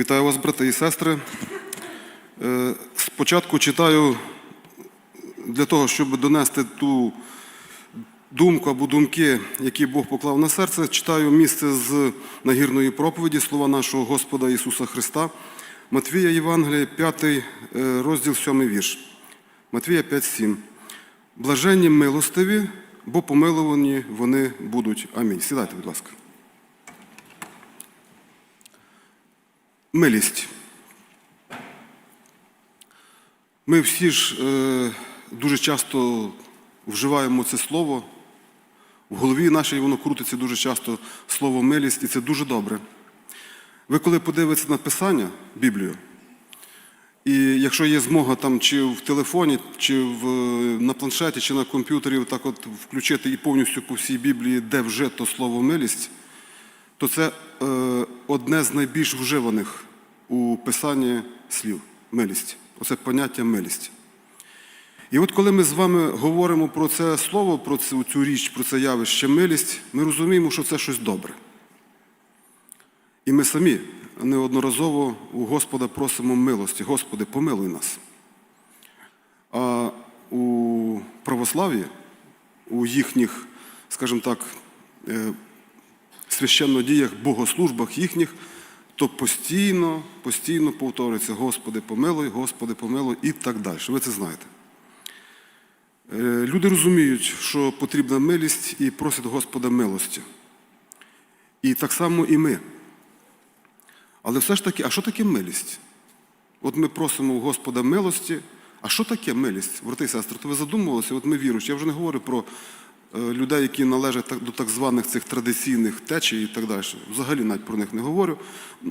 Вітаю вас, брати і сестри. Е, Спочатку читаю для того, щоб донести ту думку або думки, які Бог поклав на серце, читаю місце з нагірної проповіді слова нашого Господа Ісуса Христа. Матвія Євангелія, 5 е, розділ 7 вірш. Матвія 5,7. Блаженні милостиві, бо помилувані вони будуть. Амінь. Сідайте, будь ласка. Милість. Ми всі ж е, дуже часто вживаємо це слово. В голові нашій воно крутиться дуже часто слово милість, і це дуже добре. Ви коли подивитеся на Писання, Біблію, і якщо є змога там чи в телефоні, чи в, на планшеті, чи на комп'ютері так от включити і повністю по всій Біблії, де вже то слово милість, то це е, одне з найбільш вживаних у писанні слів милість. Оце поняття милість. І от коли ми з вами говоримо про це слово, про цю, цю річ, про це явище милість, ми розуміємо, що це щось добре. І ми самі неодноразово у Господа просимо милості. Господи, помилуй нас. А у православ'ї, у їхніх, скажімо так, е, священнодіях, богослужбах їхніх, то постійно, постійно повторюється Господи, помилуй, Господи, помилуй і так далі. Ви це знаєте. Е, Люди розуміють, що потрібна милість і просять Господа милості. І так само і ми. Але все ж таки, а що таке милість? От ми просимо у Господа милості. А що таке милість, брати і сестри? То ви задумувалися, от ми віруючі. Я вже не говорю про людей, які належать до так званих цих традиційних течій і так далі. Взагалі навіть про них не говорю.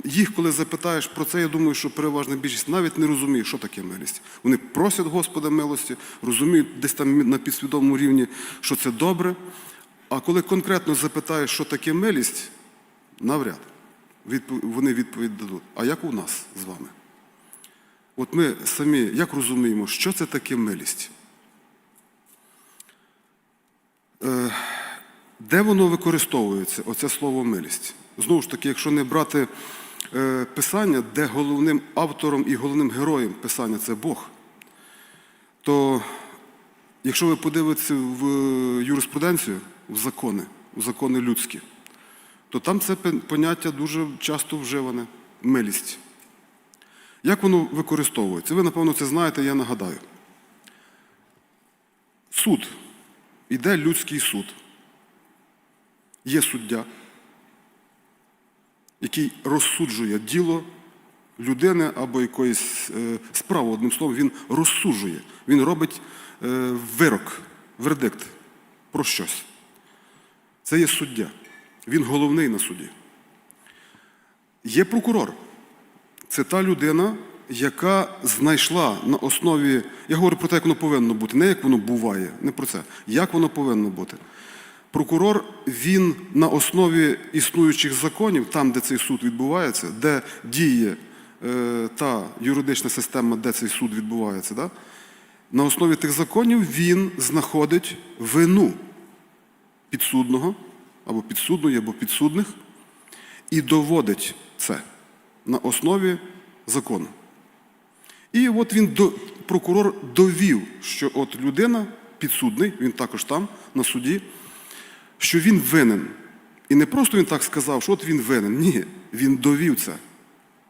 Їх, коли запитаєш про це, я думаю, що переважна більшість навіть не розуміє, що таке милість. Вони просять Господа милості, розуміють десь там на підсвідомому рівні, що це добре. А коли конкретно запитаєш, що таке милість, навряд вони відповідь дадуть. А як у нас з вами? От ми самі як розуміємо, що це таке милість? Е, Де воно використовується, оце слово милість? Знову ж таки, якщо не брати е, писання, де головним автором і головним героєм писання це Бог, то якщо ви подивитеся в юриспруденцію, в закони, в закони людські, то там це поняття дуже часто вживане милість. Як воно використовується? Ви, напевно, це знаєте, я нагадаю. Суд. Іде людський суд. Є суддя, який розсуджує діло людини або якоїсь е, справи, одним словом, він розсуджує. Він робить е, вирок, вердикт про щось. Це є суддя. Він головний на суді. Є прокурор. Це та людина, яка знайшла на основі. Я говорю про те, як воно повинно бути, не як воно буває, не про це. Як воно повинно бути. Прокурор, він на основі існуючих законів, там, де цей суд відбувається, де діє е, та юридична система, де цей суд відбувається, да? на основі тих законів він знаходить вину підсудного або підсудної, або підсудних і доводить це на основі закону. І от він до, прокурор довів, що от людина, підсудний, він також там, на суді, що він винен. І не просто він так сказав, що от він винен. Ні, він довів це.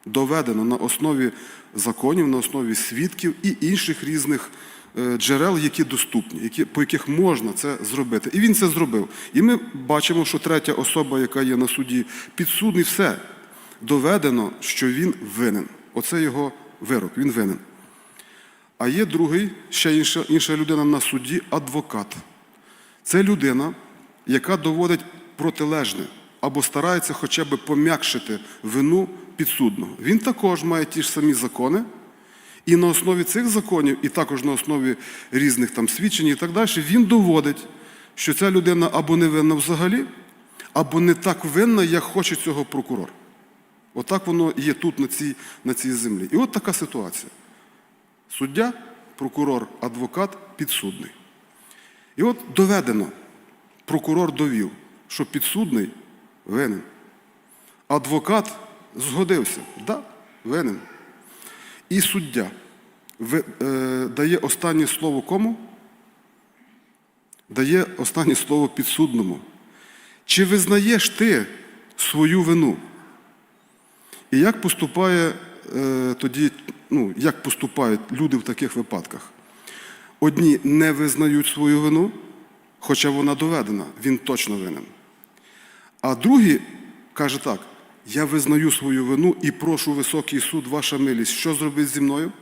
Доведено на основі законів, на основі свідків і інших різних е, джерел, які доступні, які, по яких можна це зробити. І він це зробив. І ми бачимо, що третя особа, яка є на суді, підсудний, все доведено, що він винен. Оце його вирок, він винен. А є другий, ще інша, інша людина на суді адвокат. Це людина, яка доводить протилежне або старається хоча б пом'якшити вину підсудного. Він також має ті ж самі закони, і на основі цих законів, і також на основі різних там свідчень і так далі, він доводить, що ця людина або не винна взагалі, або не так винна, як хоче цього прокурор. Отак воно є тут, на цій, на цій землі. І от така ситуація. Суддя, прокурор, адвокат, підсудний. І от доведено, прокурор довів, що підсудний винен. Адвокат згодився. Да, Винен. І суддя е, дає останнє слово кому? Дає останнє слово підсудному. Чи визнаєш ти свою вину? І як поступає е, тоді, ну, як поступають люди в таких випадках? Одні не визнають свою вину, хоча вона доведена, він точно винен. А другі каже так: я визнаю свою вину і прошу високий суд, ваша милість. Що зробить зі мною?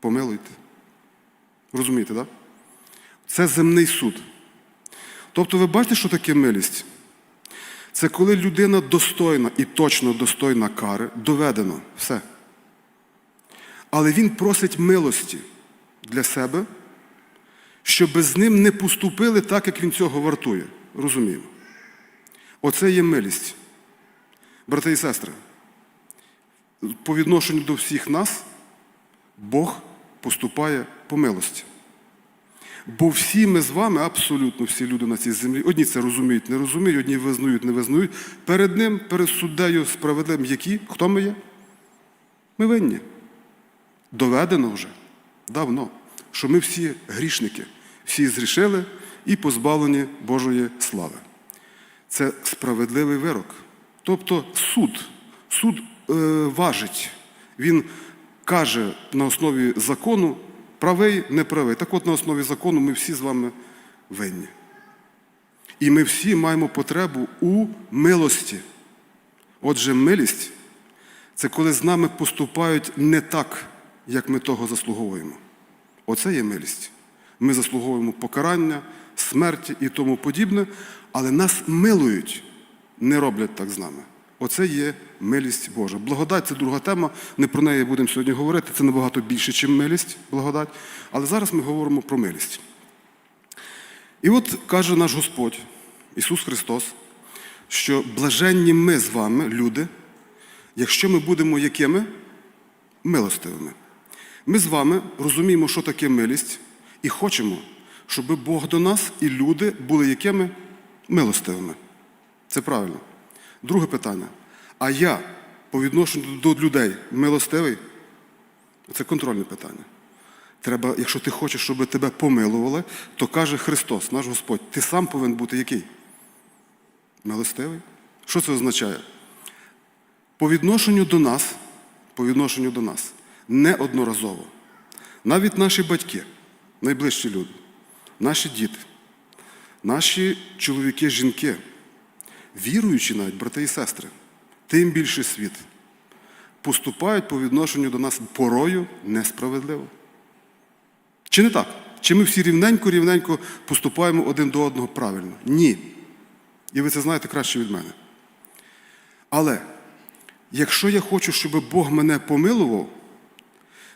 Помилуйте. Розумієте, так? Да? Це земний суд. Тобто, ви бачите, що таке милість? Це коли людина достойна і точно достойна кари, доведено все. Але він просить милості для себе, щоб з ним не поступили так, як він цього вартує. Розуміємо. Оце є милість. Брати і сестри, по відношенню до всіх нас Бог поступає по милості. Бо всі ми з вами, абсолютно всі люди на цій землі, одні це розуміють, не розуміють, одні визнають, не визнають. Перед ним, перед суддею справедливим, які? Хто ми є? Ми винні. Доведено вже давно, що ми всі грішники, всі зрішили і позбавлені Божої слави. Це справедливий вирок. Тобто суд. Суд е, важить. Він каже на основі закону, правий, неправий. Так от на основі закону ми всі з вами винні. І ми всі маємо потребу у милості. Отже, милість це коли з нами поступають не так, як ми того заслуговуємо. Оце є милість. Ми заслуговуємо покарання, смерті і тому подібне, але нас милують, не роблять так з нами. Оце є милість Божа. Благодать це друга тема. Не про неї будемо сьогодні говорити. Це набагато більше, ніж милість, благодать. Але зараз ми говоримо про милість. І от каже наш Господь, Ісус Христос, що блаженні ми з вами, люди, якщо ми будемо якими? Милостивими. Ми з вами розуміємо, що таке милість, і хочемо, щоб Бог до нас і люди були якими? Милостивими. Це правильно. Друге питання. А я по відношенню до людей милостивий? Це контрольне питання. Треба, якщо ти хочеш, щоб тебе помилували, то каже Христос, наш Господь, ти сам повинен бути який? Милостивий. Що це означає? По відношенню до нас, по відношенню до нас, неодноразово. Навіть наші батьки, найближчі люди, наші діти, наші чоловіки, жінки, віруючі навіть, брати і сестри, тим більше світ, поступають по відношенню до нас порою несправедливо. Чи не так? Чи ми всі рівненько-рівненько поступаємо один до одного правильно? Ні. І ви це знаєте краще від мене. Але якщо я хочу, щоб Бог мене помилував,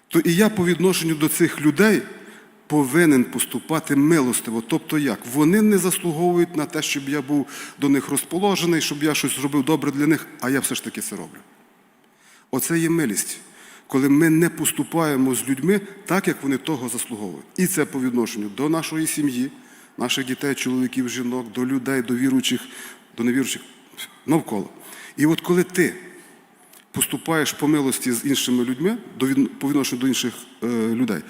то і я по відношенню до цих людей повинен поступати милостиво. Тобто як? Вони не заслуговують на те, щоб я був до них розположений, щоб я щось зробив добре для них, а я все ж таки це роблю. Оце є милість, коли ми не поступаємо з людьми так, як вони того заслуговують. І це по відношенню до нашої сім'ї, наших дітей, чоловіків, жінок, до людей, до віруючих, до невіруючих навколо. І от коли ти поступаєш по милості з іншими людьми, по відношенню до інших е, людей,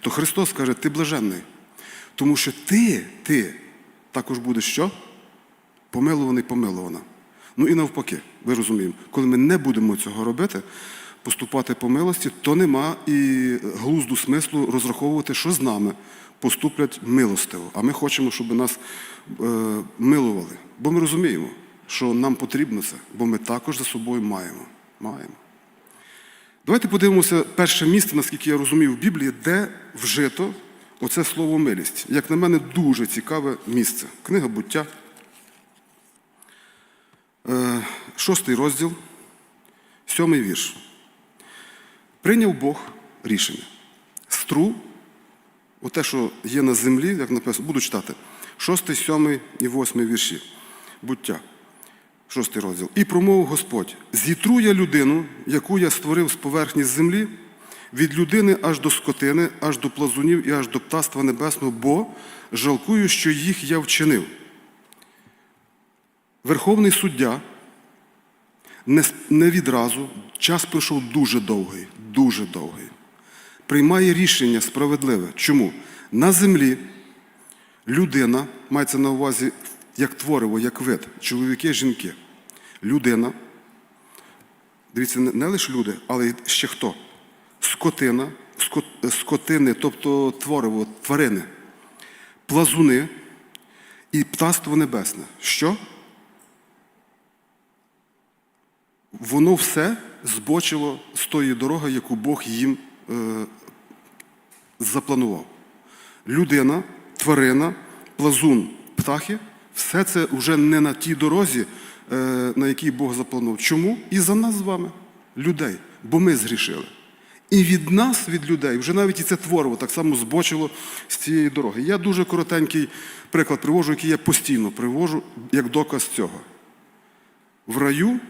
то Христос каже, ти блаженний. Тому що ти, ти також будеш що? Помилуваний, помилувана. Ну і навпаки, ви розуміємо, коли ми не будемо цього робити, поступати по милості, то нема і глузду смислу розраховувати, що з нами поступлять милостиво. А ми хочемо, щоб нас е, милували. Бо ми розуміємо, що нам потрібно це, бо ми також за собою маємо. Маємо. Давайте подивимося перше місце, наскільки я розумію, в Біблії, де вжито оце слово милість. Як на мене, дуже цікаве місце. Книга буття. Е, Шостий розділ, сьомий вірш. Прийняв Бог рішення. Стру, оте, що є на землі, як написано, буду читати. Шостий, сьомий і восьмий вірші. Буття. Шостий розділ. І промовив Господь: зітру я людину, яку я створив з поверхні землі, від людини аж до скотини, аж до плазунів і аж до птаства небесного, бо жалкую, що їх я вчинив. Верховний суддя Не, відразу, час пройшов дуже довгий, дуже довгий. Приймає рішення справедливе. Чому? На землі людина, мається на увазі як твориво, як вид, чоловіки, жінки. Людина, дивіться, не, лише люди, але ще хто? Скотина, скот- скотини, тобто твориво, тварини, плазуни і птаство небесне. Що? Воно все збочило з тої дороги, яку Бог їм е, запланував. Людина, тварина, плазун, птахи все це вже не на тій дорозі, е, на якій Бог запланував. Чому? І за нас з вами, людей, бо ми згрішили. І від нас, від людей, вже навіть і це твориво так само збочило з цієї дороги. Я дуже коротенький приклад привожу, який я постійно привожу як доказ цього. В раю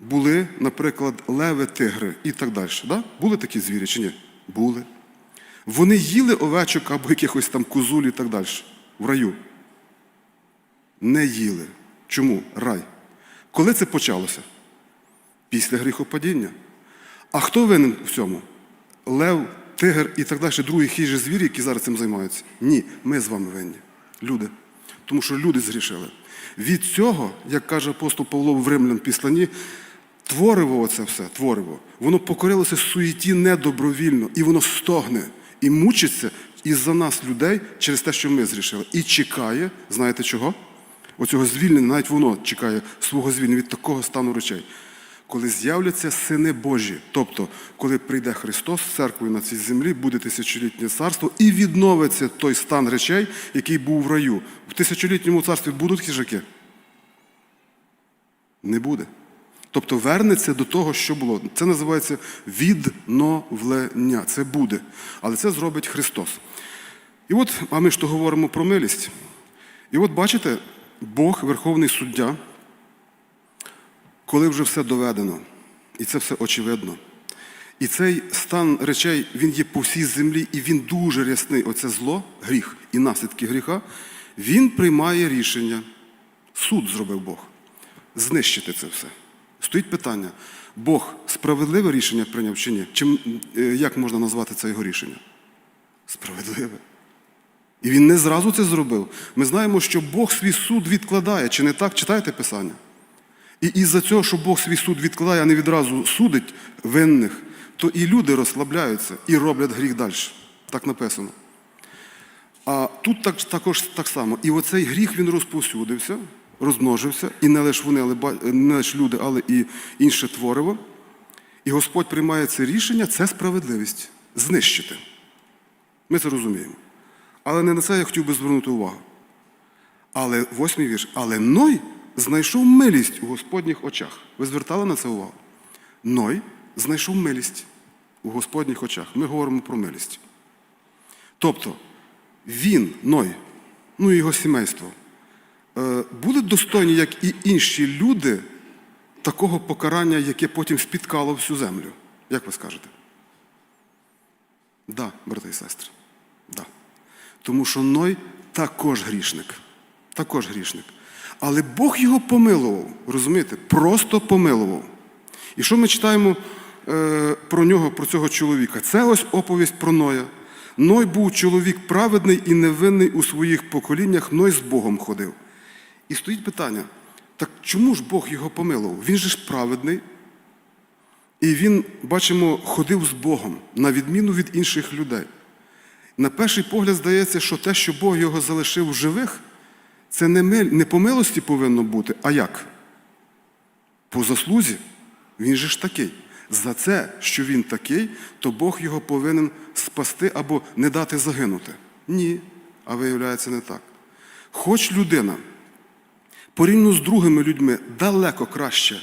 були, наприклад, леви, тигри і так далі. Да? Були такі звірі чи ні? Були. Вони їли овечок або якихось там козуль і так далі. В раю. Не їли. Чому? Рай. Коли це почалося? Після гріхопадіння. А хто винен в цьому? Лев, тигр і так далі, другі хижі звірі, які зараз цим займаються? Ні, ми з вами винні. Люди. Тому що люди згрішили. Від цього, як каже апостол Павло в Римлян післані, твориво оце все, твориво, воно покорилося суєті недобровільно, і воно стогне і мучиться із-за нас, людей, через те, що ми зрішили. І чекає, знаєте чого? Оцього звільнення, навіть воно чекає свого звільнення від такого стану речей. Коли з'являться сини Божі, тобто, коли прийде Христос з церквою на цій землі, буде тисячолітнє царство і відновиться той стан речей, який був в раю. В тисячолітньому царстві будуть хижаки? Не буде. Тобто вернеться до того, що було. Це називається відновлення. Це буде. Але це зробить Христос. І от, а ми ж то говоримо про милість. І от бачите, Бог, Верховний суддя, коли вже все доведено, і це все очевидно. І цей стан речей, він є по всій землі, і він дуже рясний. Оце зло, гріх і наслідки гріха, він приймає рішення. Суд зробив Бог. Знищити це все. Стоїть питання: Бог справедливе рішення прийняв чи ні? Чим, е, як можна назвати це його рішення? Справедливе. І він не зразу це зробив. Ми знаємо, що Бог свій суд відкладає, чи не так? Читайте Писання. І із-за цього, що Бог свій суд відкладає, а не відразу судить винних, то і люди розслабляються і роблять гріх далі. Так написано. А тут так, також так само. І оцей гріх він розповсюдився, розмножився, і не лише вони, але не лише люди, але і інше твориво. І Господь приймає це рішення, це справедливість знищити. Ми це розуміємо. Але не на це я хотів би звернути увагу. Але восьмий вірш. Але Ной знайшов милість у Господніх очах. Ви звертали на це увагу? Ной знайшов милість у Господніх очах. Ми говоримо про милість. Тобто, він, Ной, ну і його сімейство, е, були достойні, як і інші люди, такого покарання, яке потім спіткало всю землю. Як ви скажете? Да, брати і сестри. Да. Тому що Ной також грішник. Також грішник. Але Бог його помилував, розумієте? Просто помилував. І що ми читаємо е, про нього, про цього чоловіка? Це ось оповість про Ноя. Ной був чоловік праведний і невинний у своїх поколіннях, Ной з Богом ходив. І стоїть питання: так чому ж Бог його помилував? Він же ж праведний. І він, бачимо, ходив з Богом, на відміну від інших людей. На перший погляд здається, що те, що Бог його залишив в живих, це не, миль, не по милості повинно бути, а як? По заслузі. Він же ж такий. За це, що він такий, то Бог його повинен спасти або не дати загинути. Ні, а виявляється не так. Хоч людина порівняно з другими людьми далеко краще,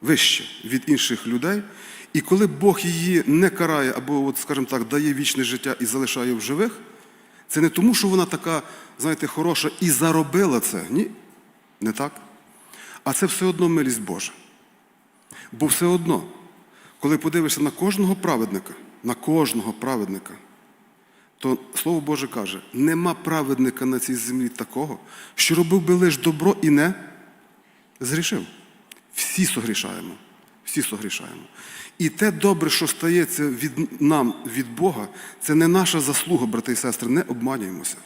вище від інших людей, і коли Бог її не карає, або, от, скажімо так, дає вічне життя і залишає в живих, це не тому, що вона така, знаєте, хороша і заробила це. Ні, не так. А це все одно милість Божа. Бо все одно, коли подивишся на кожного праведника, на кожного праведника, то Слово Боже каже, нема праведника на цій землі такого, що робив би лише добро і не зрішив. Всі согрішаємо. Всі согрішаємо. І те добре, що стається від нам від Бога, це не наша заслуга, брати і сестри, не обманюємося.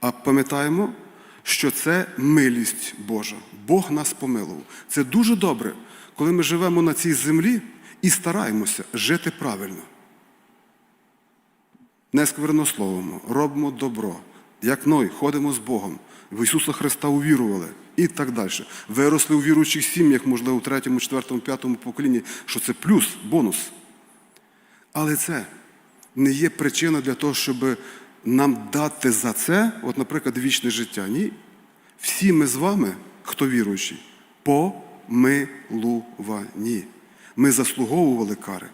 А пам'ятаємо, що це милість Божа. Бог нас помилував. Це дуже добре, коли ми живемо на цій землі і стараємося жити правильно. Не сквернословимо, робимо добро, як Ной, ходимо з Богом, в Ісуса Христа увірували і так далі. Виросли у віруючих сім'ях, можливо, у третьому, четвертому, п'ятому поколінні, що це плюс, бонус. Але це не є причина для того, щоб нам дати за це, от, наприклад, вічне життя. Ні. Всі ми з вами, хто віруючий, помилувані. Ми заслуговували кари,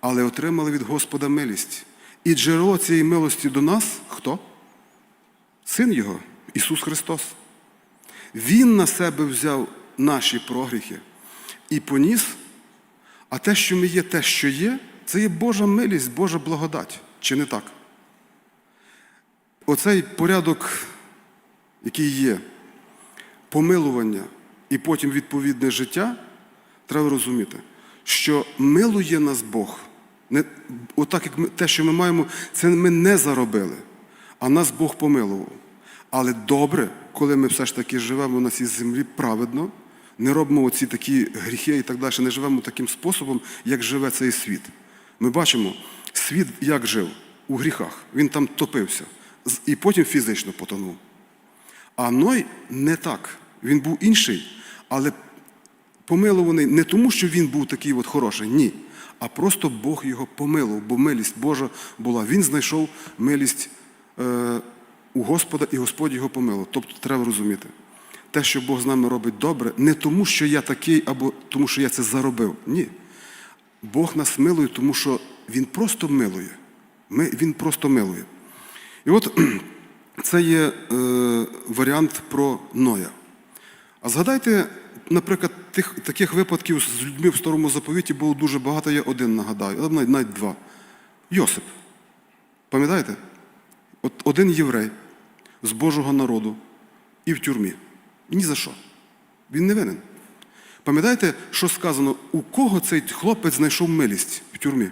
але отримали від Господа милість. І джерело цієї милості до нас хто? Син Його, Ісус Христос. Він на себе взяв наші прогріхи і поніс, а те, що ми є, те, що є, це є Божа милість, Божа благодать. Чи не так? Оцей порядок, який є, помилування і потім відповідне життя, треба розуміти, що милує нас Бог. Не, отак, як ми, те, що ми маємо, це ми не заробили, а нас Бог помилував. Але добре, коли ми все ж таки живемо на цій землі праведно, не робимо оці такі гріхи і так далі, не живемо таким способом, як живе цей світ. Ми бачимо, світ як жив у гріхах. Він там топився і потім фізично потонув. А Ной не так. Він був інший, але помилуваний не тому, що він був такий от хороший, ні. А просто Бог його помилував, бо милість Божа була. Він знайшов милість е, у Господа, і Господь його помилував. Тобто треба розуміти, те, що Бог з нами робить добре, не тому, що я такий, або тому, що я це заробив. Ні. Бог нас милує, тому що Він просто милує. Ми, він просто милує. І от це є е, варіант про Ноя. А згадайте, наприклад, тих, таких випадків з людьми в старому заповіті було дуже багато, я один нагадаю, навіть, навіть два. Йосип. Пам'ятаєте? От один єврей з Божого народу і в тюрмі. Ні за що. Він не винен. Пам'ятаєте, що сказано, у кого цей хлопець знайшов милість в тюрмі?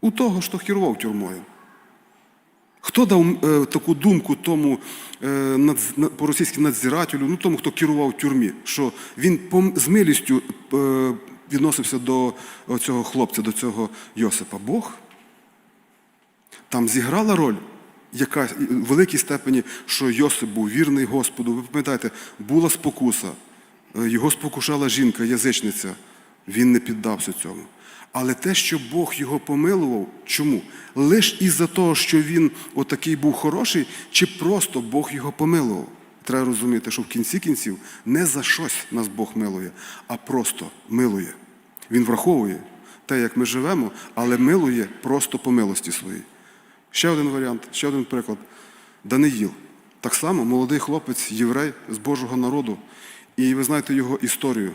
У того, хто керував тюрмою. Хто дав е, таку думку тому е, надз- на- по-російськи надзирателю, ну тому, хто керував в тюрмі, що він з милістю е, відносився до цього хлопця, до цього Йосипа? Бог? Там зіграла роль, яка в великій степені, що Йосип був вірний Господу. Ви пам'ятаєте, була спокуса, е, його спокушала жінка, язичниця. Він не піддався цьому. Але те, що Бог його помилував, чому? Лиш із-за того, що він отакий був хороший, чи просто Бог його помилував? Треба розуміти, що в кінці кінців не за щось нас Бог милує, а просто милує. Він враховує те, як ми живемо, але милує просто по милості своїй. Ще один варіант, ще один приклад. Даниїл. Так само молодий хлопець, єврей з Божого народу. І ви знаєте його історію.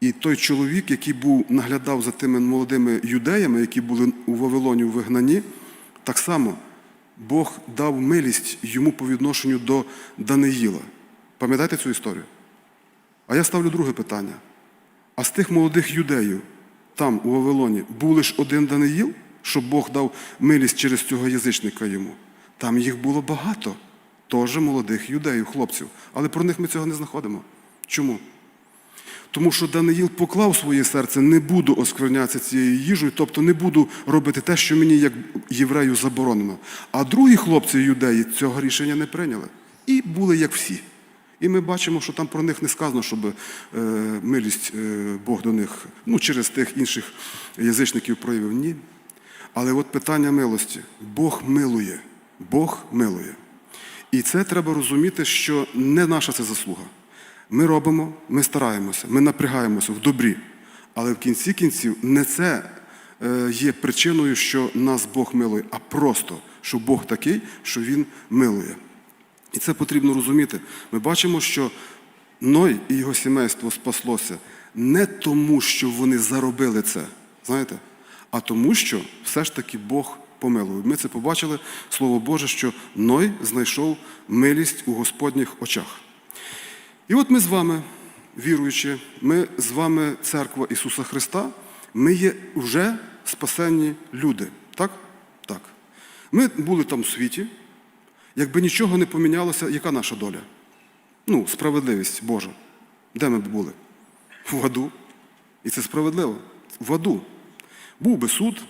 І той чоловік, який був наглядав за тими молодими юдеями, які були у Вавилоні у вигнанні, так само Бог дав милість йому по відношенню до Даниїла. Пам'ятаєте цю історію? А я ставлю друге питання. А з тих молодих юдеїв там, у Вавилоні, був лише один Даниїл, щоб Бог дав милість через цього язичника йому. Там їх було багато, теж молодих юдеїв, хлопців. Але про них ми цього не знаходимо. Чому? Тому що Даниїл поклав своє серце, не буду осквернятися цією їжею, тобто не буду робити те, що мені як єврею заборонено. А другі хлопці юдеї цього рішення не прийняли. І були як всі. І ми бачимо, що там про них не сказано, щоб е, милість е, Бог до них, ну, через тих інших язичників проявив. Ні. Але от питання милості. Бог милує. Бог милує. І це треба розуміти, що не наша це заслуга. Ми робимо, ми стараємося, ми напрягаємося в добрі. Але в кінці кінців не це е, є причиною, що нас Бог милує, а просто, що Бог такий, що Він милує. І це потрібно розуміти. Ми бачимо, що Ной і його сімейство спаслося не тому, що вони заробили це, знаєте, а тому, що все ж таки Бог помилує. Ми це побачили, Слово Боже, що Ной знайшов милість у Господніх очах. І от ми з вами віруючи, ми з вами церква Ісуса Христа, ми є вже спасенні люди. Так? Так. Ми були там у світі. Якби нічого не помінялося, яка наша доля? Ну, справедливість Божа. Де ми б були? В аду. І це справедливо. В аду. Був би суд,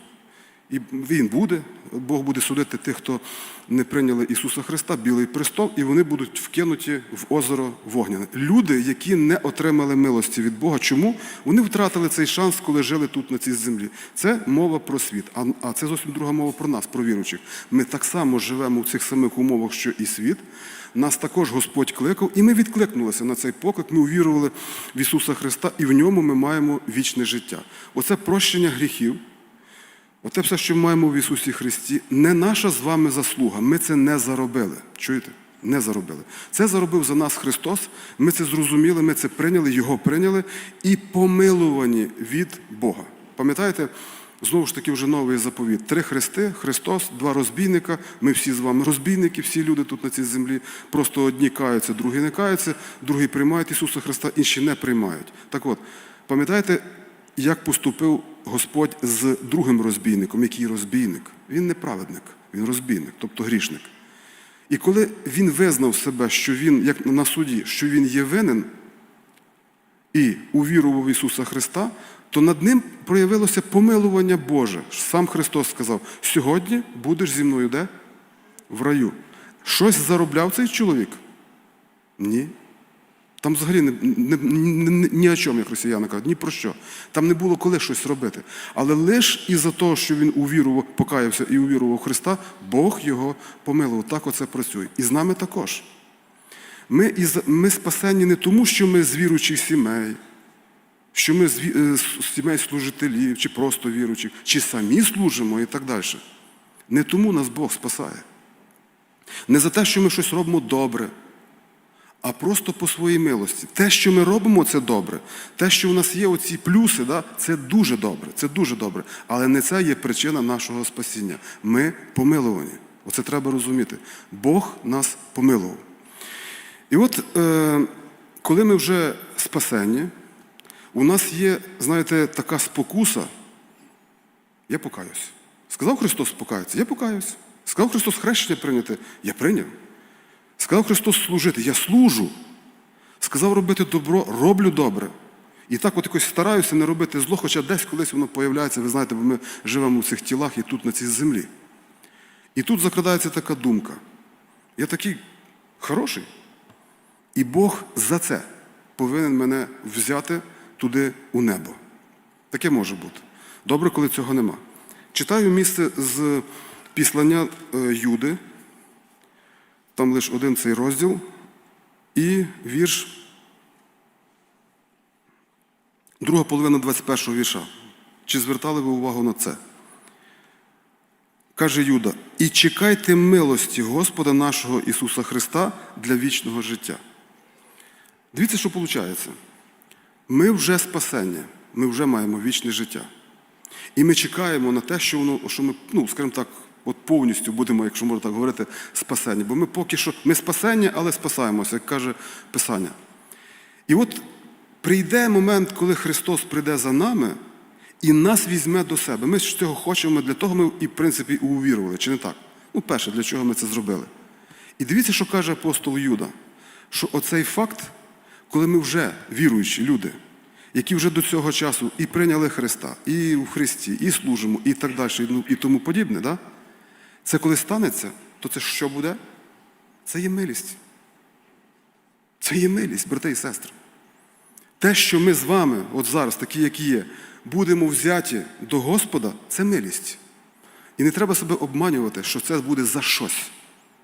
і він буде. Бог буде судити тих, хто не прийняли Ісуса Христа, білий престол, і вони будуть вкинуті в озеро вогняне. Люди, які не отримали милості від Бога. Чому? Вони втратили цей шанс, коли жили тут на цій землі. Це мова про світ. А, це зовсім друга мова про нас, про віруючих. Ми так само живемо в цих самих умовах, що і світ. Нас також Господь кликав, і ми відкликнулися на цей поклик. Ми увірували в Ісуса Христа, і в ньому ми маємо вічне життя. Оце прощення гріхів. Оте все, що ми маємо в Ісусі Христі, не наша з вами заслуга. Ми це не заробили. Чуєте? Не заробили. Це заробив за нас Христос. Ми це зрозуміли, ми це прийняли, Його прийняли і помилувані від Бога. Пам'ятаєте, знову ж таки, вже новий заповіт. Три хрести, Христос, два розбійника. Ми всі з вами розбійники, всі люди тут на цій землі. Просто одні каються, другі не каються, другі приймають Ісуса Христа, інші не приймають. Так от, пам'ятаєте, як поступив Господь з другим розбійником, який розбійник? Він не праведник, він розбійник, тобто грішник. І коли він визнав себе, що він, як на суді, що він є винен і увірував в Ісуса Христа, то над ним проявилося помилування Боже. Сам Христос сказав: сьогодні будеш зі мною де? В раю. Щось заробляв цей чоловік? Ні. Там взагалі не, не, не- ні о чому, як росіяни кажуть, ні про що. Там не було коли щось робити. Але лише із-за того, що він увірував, покаявся і увірував Христа, Бог його помилував. Так оце працює. І з нами також. Ми, із, ми спасені не тому, що ми з віруючих сімей, що ми з, е, сімей служителів, чи просто віруючих, чи самі служимо і так далі. Не тому нас Бог спасає. Не за те, що ми щось робимо добре, а просто по своїй милості. Те, що ми робимо, це добре. Те, що в нас є оці плюси, да, це дуже добре. Це дуже добре. Але не це є причина нашого спасіння. Ми помилувані. Оце треба розуміти. Бог нас помилував. І от е, коли ми вже спасені, у нас є, знаєте, така спокуса. Я покаюсь. Сказав Христос покаятися, я покаюсь. Сказав Христос хрещення прийняти, я прийняв. Сказав Христос служити, я служу. Сказав робити добро, роблю добре. І так от якось стараюся не робити зло, хоча десь колись воно появляється, ви знаєте, бо ми живемо в цих тілах і тут на цій землі. І тут закрадається така думка. Я такий хороший. І Бог за це повинен мене взяти туди у небо. Таке може бути. Добре, коли цього нема. Читаю місце з післання е, Юди, там лише один цей розділ, і вірш, друга половина 21 го вірша. Чи звертали ви увагу на це? Каже Юда, і чекайте милості Господа нашого Ісуса Христа для вічного життя. Дивіться, що виходить. Ми вже спасення, ми вже маємо вічне життя. І ми чекаємо на те, що воно, що ми, ну, скажімо так, от повністю будемо, якщо можна так говорити, спасені. Бо ми поки що ми спасені, але спасаємося, як каже Писання. І от прийде момент, коли Христос прийде за нами і нас візьме до себе. Ми ж цього хочемо, для того ми і, в принципі, і увірували, чи не так? Ну, перше, для чого ми це зробили. І дивіться, що каже апостол Юда, що оцей факт, коли ми вже віруючі люди, які вже до цього часу і прийняли Христа, і в Христі, і служимо, і так далі, і, ну, і тому подібне, да? це коли станеться, то це що буде? Це є милість. Це є милість, брати і сестри. Те, що ми з вами, от зараз, такі, як є, будемо взяті до Господа, це милість. І не треба себе обманювати, що це буде за щось.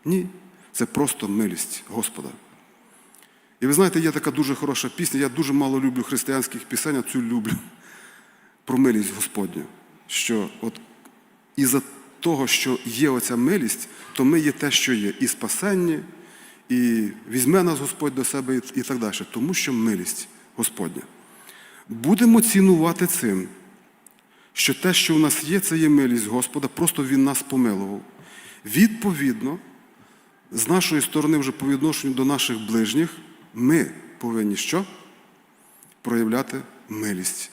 Ні, це просто милість Господа. І ви знаєте, є така дуже хороша пісня, я дуже мало люблю християнських пісень, а цю люблю про милість Господню. Що от із-за того, що є оця милість, то ми є те, що є. І спасенні, і візьме нас Господь до себе і- так далі. Тому що милість Господня. Будемо цінувати цим, що те, що в нас є, це є милість Господа, просто Він нас помилував. Відповідно, з нашої сторони, вже по відношенню до наших ближніх, ми повинні що? проявляти милість.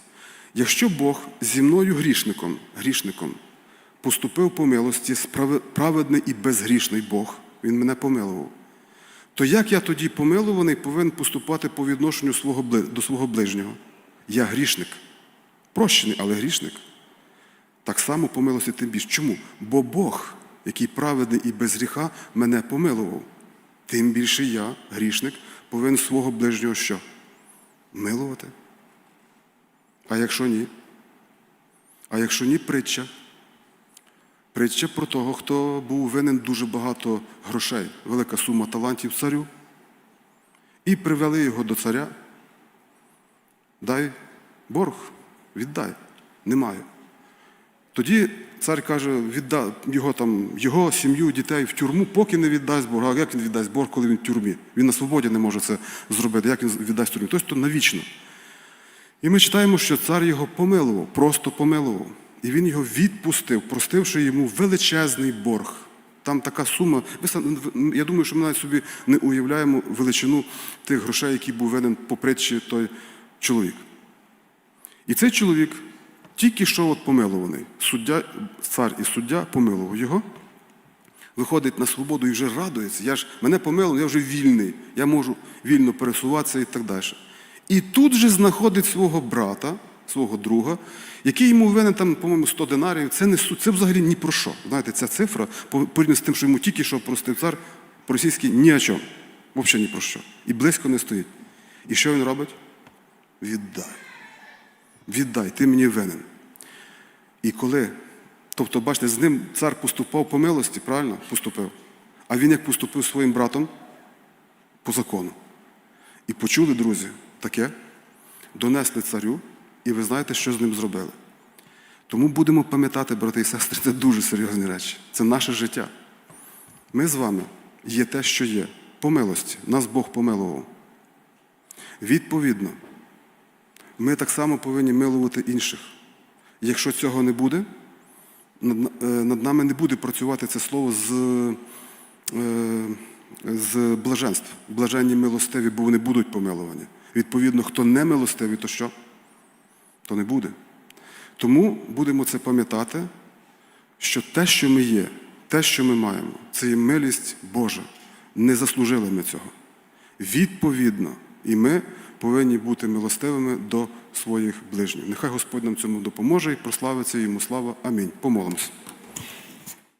Якщо Бог зі мною грішником, грішником поступив по милості, праведний і безгрішний Бог, Він мене помилував, то як я тоді помилуваний повинен поступати по відношенню до свого ближнього? Я грішник. Прощений, але грішник. Так само по милості тим більше. Чому? Бо Бог, який праведний і без гріха, мене помилував. Тим більше я, грішник, повинен свого ближнього що? Милувати. А якщо ні? А якщо ні, притча. Притча про того, хто був винен дуже багато грошей, велика сума талантів царю. І привели його до царя. Дай борг, віддай. Немає. Тоді цар каже, відда його там, його сім'ю, дітей в тюрму, поки не віддасть борг. А як він віддасть борг, коли він в тюрмі? Він на свободі не може це зробити. Як він віддасть тюрмі? Тобто навічно. І ми читаємо, що цар його помилував, просто помилував. І він його відпустив, простивши йому величезний борг. Там така сума. Я думаю, що ми навіть собі не уявляємо величину тих грошей, які був винен по притчі той чоловік. І цей чоловік тільки що от помилуваний. Суддя, цар і суддя помилував його, виходить на свободу і вже радується. Я ж мене помилували, я вже вільний, я можу вільно пересуватися і так далі. І тут же знаходить свого брата, свого друга, який йому винен там, по-моєму, 100 динарів. Це не це взагалі ні про що. Знаєте, ця цифра порівняно з тим, що йому тільки що простив цар, по-російськи ні о чому. Взагалі ні про що. І близько не стоїть. І що він робить? Віддай. Віддай, ти мені винен. І коли, тобто, бачите, з ним цар поступав по милості, правильно? Поступив. А він як поступив своїм братом по закону. І почули, друзі, таке, донесли царю, і ви знаєте, що з ним зробили. Тому будемо пам'ятати, брати і сестри, це дуже серйозні речі. Це наше життя. Ми з вами є те, що є. По милості. Нас Бог помилував. Відповідно, ми так само повинні милувати інших. Якщо цього не буде, над, е, нами не буде працювати це слово з, е, з блаженств. Блаженні милостиві, бо вони будуть помилувані. Відповідно, хто не милостивий, то що? То не буде. Тому будемо це пам'ятати, що те, що ми є, те, що ми маємо, це є милість Божа. Не заслужили ми цього. Відповідно, і ми повинні бути милостивими до своїх ближніх. Нехай Господь нам цьому допоможе і прославиться йому слава. Амінь. Помолимося.